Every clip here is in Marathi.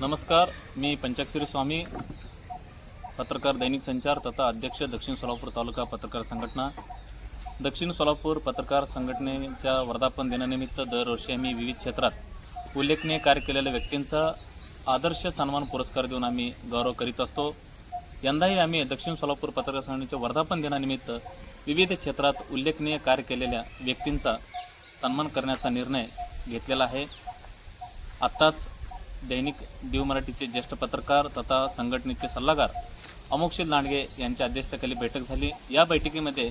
नमस्कार मी पंचाक्षरी स्वामी पत्रकार दैनिक संचार तथा अध्यक्ष दक्षिण सोलापूर तालुका पत्रकार संघटना. दक्षिण सोलापूर पत्रकार संघटनेच्या वर्धापन दिनानिमित्त दरवर्षी आम्ही विविध क्षेत्रात उल्लेखनीय कार्य केलेल्या व्यक्तींचा आदर्श सन्मान पुरस्कार देऊन आम्ही गौरव करीत असतो. यंदाही आम्ही दक्षिण सोलापूर पत्रकार संघटनेच्या वर्धापन दिनानिमित्त विविध क्षेत्रात उल्लेखनीय कार्य केलेल्या व्यक्तींचा सन्मान करण्याचा निर्णय घेतलेला आहे. आत्ताच दैनिक देव मराठीचे ज्येष्ठ पत्रकार तथा संघटनेचे सल्लागार अमोक्षित लांडगे यांच्या अध्यक्षतेखाली बैठक झाली. या बैठकीमध्ये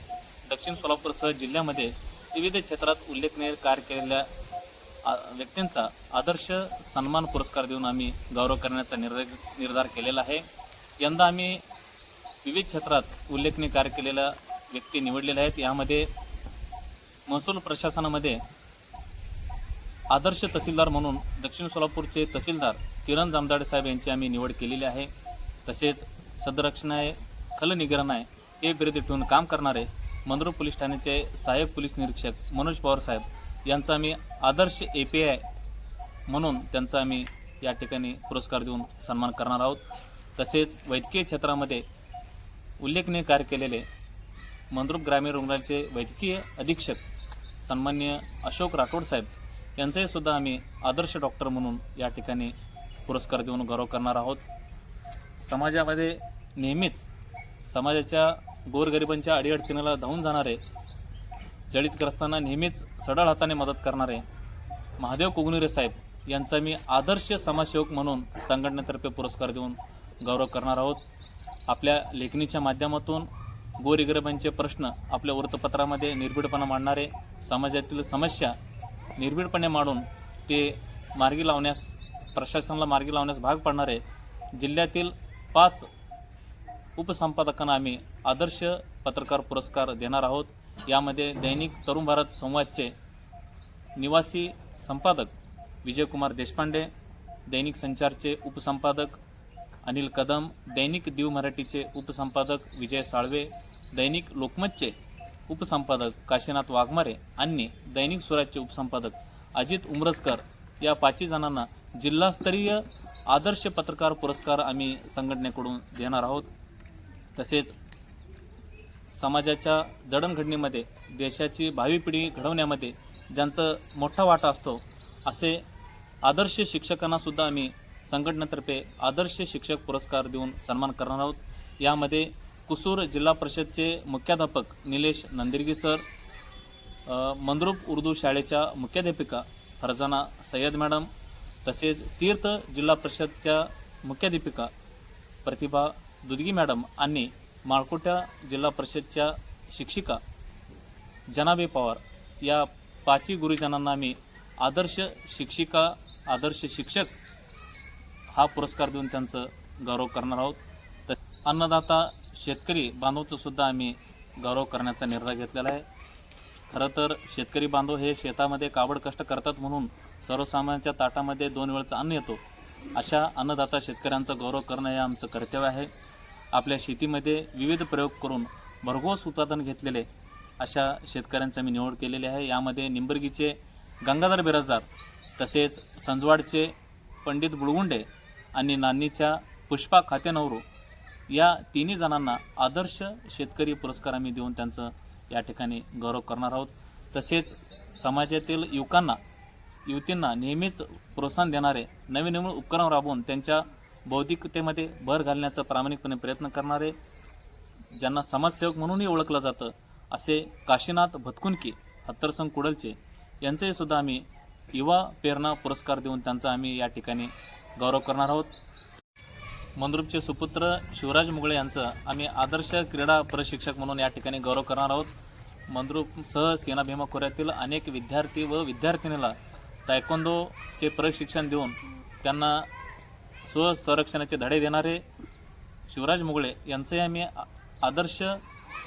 दक्षिण सोलापूरसह जिल्ह्यामध्ये विविध क्षेत्रात उल्लेखनीय कार्य केलेल्या आ- व्यक्तींचा आदर्श सन्मान पुरस्कार देऊन आम्ही गौरव करण्याचा निर्धार निर्धार केलेला आहे. यंदा आम्ही विविध क्षेत्रात उल्लेखनीय कार्य केलेल्या व्यक्ती निवडलेल्या आहेत. यामध्ये महसूल प्रशासनामध्ये आदर्श तहसीलदार म्हणून दक्षिण सोलापूरचे तहसीलदार किरण जामदाडे साहेब यांची आम्ही निवड केलेली आहे. तसेच सदरक्षण आहे सदरक्षणाय आहे हे बिरुदे ठेवून काम करणारे मंद्रुप पोलीस ठाण्याचे सहाय्यक पोलीस निरीक्षक मनोज पवार साहेब यांचा आम्ही आदर्श ए पी आय म्हणून त्यांचा आम्ही या ठिकाणी पुरस्कार देऊन सन्मान करणार आहोत. तसेच वैद्यकीय क्षेत्रामध्ये उल्लेखनीय कार्य केलेले मंद्रुप ग्रामीण रुग्णालयाचे वैद्यकीय अधीक्षक सन्मान्य अशोक राठोड साहेब यांचंही सुद्धा आम्ही आदर्श डॉक्टर म्हणून या ठिकाणी पुरस्कार देऊन गौरव करणार आहोत. समाजामध्ये नेहमीच समाजाच्या गोरगरिबांच्या अडीअडचणीला धावून जाणारे जळीतग्रस्तांना नेहमीच सडळ हाताने मदत करणारे महादेव कोगनुरे साहेब यांचा मी आदर्श समाजसेवक म्हणून संघटनेतर्फे पुरस्कार देऊन गौरव करणार आहोत. आपल्या लेखणीच्या माध्यमातून गोरगरिबांचे प्रश्न आपल्या वृत्तपत्रामध्ये निर्भीडपणा मांडणारे समाजातील समस्या निर्भीडपणे मांडून ते मार्गी लावण्यास प्रशासनाला मार्गी लावण्यास भाग पाडणारे जिल्ह्यातील पाच उपसंपादकांना आम्ही आदर्श पत्रकार पुरस्कार देणार आहोत. यामध्ये दैनिक तरुण भारत संवादचे निवासी संपादक विजयकुमार देशपांडे दैनिक संचारचे उपसंपादक अनिल कदम दैनिक दीव मराठीचे उपसंपादक विजय साळवे दैनिक लोकमतचे उपसंपादक काशीनाथ वाघमारे आणि दैनिक स्वराजचे उपसंपादक अजित उमरजकर या पाचही जणांना जिल्हास्तरीय आदर्श पत्रकार पुरस्कार आम्ही संघटनेकडून देणार आहोत. तसेच समाजाच्या जडणघडणीमध्ये देशाची भावी पिढी घडवण्यामध्ये ज्यांचं मोठा वाटा असतो असे आदर्श शिक्षकांनासुद्धा आम्ही संघटनेतर्फे आदर्श शिक्षक पुरस्कार देऊन सन्मान करणार आहोत. यामध्ये कुसूर जिल्हा परिषदचे मुख्याध्यापक निलेश नंदिरगी सर अ, मंद्रुप उर्दू शाळेच्या मुख्याध्यापिका फरजाना सय्यद मॅडम तसेच तीर्थ जिल्हा परिषदच्या मुख्याध्यापिका प्रतिभा दुदगी मॅडम आणि माळकोट्या जिल्हा परिषदच्या शिक्षिका जनाबे पवार या पाचही गुरुजनांना मी आदर्श शिक्षिका आदर्श शिक्षक हा पुरस्कार देऊन त्यांचं गौरव करणार आहोत. तर अन्नदाता शेतकरी बांधवचं सुद्धा आम्ही गौरव करण्याचा निर्णय घेतलेला आहे. खरं तर शेतकरी बांधव हे शेतामध्ये काबड कष्ट करतात म्हणून सर्वसामान्यांच्या ताटामध्ये दोन वेळचं अन्न येतो. अशा अन्नदाता शेतकऱ्यांचा गौरव करणं हे आमचं कर्तव्य आहे. आपल्या शेतीमध्ये विविध प्रयोग करून भरघोस उत्पादन घेतलेले अशा शेतकऱ्यांचा मी निवड केलेली आहे. यामध्ये निंबर्गीचे गंगाधर बिराजदार तसेच संजवाडचे पंडित बुळगुंडे आणि नान्नीच्या पुष्पा खातेनवरू या तिन्ही जणांना आदर्श शेतकरी पुरस्कार आम्ही देऊन त्यांचं या ठिकाणी गौरव करणार आहोत. तसेच समाजातील युवकांना युवतींना नेहमीच प्रोत्साहन देणारे नवीन नवीन उपक्रम राबवून त्यांच्या बौद्धिकतेमध्ये भर घालण्याचा प्रामाणिकपणे प्रयत्न करणारे ज्यांना समाजसेवक म्हणूनही ओळखलं जातं असे काशीनाथ भतकुंकी हत्तरसंग कुडलचे यांचंही सुद्धा आम्ही युवा प्रेरणा पुरस्कार देऊन त्यांचा आम्ही या ठिकाणी गौरव करणार आहोत. मंद्रुपचे सुपुत्र शिवराज मुगळे यांचं आम्ही आदर्श क्रीडा प्रशिक्षक म्हणून या ठिकाणी गौरव करणार आहोत. मंद्रुपसह सेना भीमा खोऱ्यातील अनेक विद्यार्थी व विद्यार्थिनीला तायकोंदोचे प्रशिक्षण देऊन त्यांना स्वसंरक्षणाचे धडे देणारे शिवराज मुगळे यांचंही आम्ही आदर्श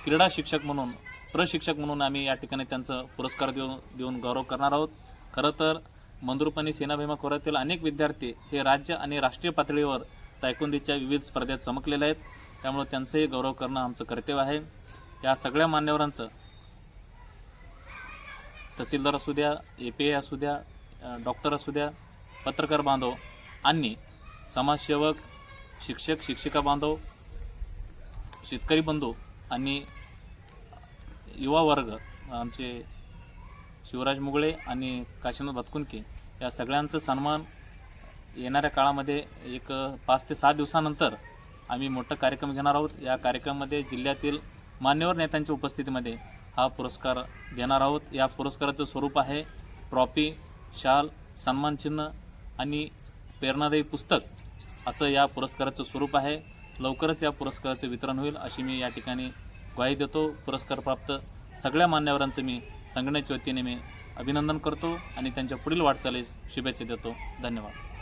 क्रीडा शिक्षक म्हणून प्रशिक्षक म्हणून आम्ही या ठिकाणी त्यांचं पुरस्कार देऊन देऊन गौरव करणार आहोत. खरं तर मंद्रुप आणि सेना भीमा खोऱ्यातील अनेक विद्यार्थी हे राज्य आणि राष्ट्रीय पातळीवर तायकोंदीच्या विविध स्पर्धेत चमकलेले आहेत. त्यामुळे त्यांचंही गौरव करणं आमचं कर्तव्य आहे. या सगळ्या मान्यवरांचं तहसीलदार असू द्या ए पी ए असू द्या डॉक्टर असू द्या पत्रकार बांधव आणि समाजसेवक शिक्षक शिक्षिका बांधव शेतकरी बंधू आणि युवा वर्ग आमचे शिवराज मुगळे आणि काशीनाथ भातकुंके या सगळ्यांचं सन्मान येणाऱ्या काळामध्ये एक पाच ते सहा दिवसानंतर आम्ही मोठा कार्यक्रम घेणार आहोत. या कार्यक्रमामध्ये जिल्ह्यातील मान्यवर नेत्यांच्या उपस्थितीमध्ये हा पुरस्कार देणार आहोत. या पुरस्काराचं स्वरूप आहे ट्रॉफी शाल सन्मानचिन्ह आणि प्रेरणादायी पुस्तक असं या पुरस्काराचं स्वरूप आहे. लवकरच या पुरस्काराचं वितरण होईल अशी मी या ठिकाणी ग्वाही देतो. पुरस्कारप्राप्त सगळ्या मान्यवरांचं मी संघटनेच्या वतीने मी अभिनंदन करतो आणि त्यांच्या पुढील वाटचालीस शुभेच्छा देतो. धन्यवाद.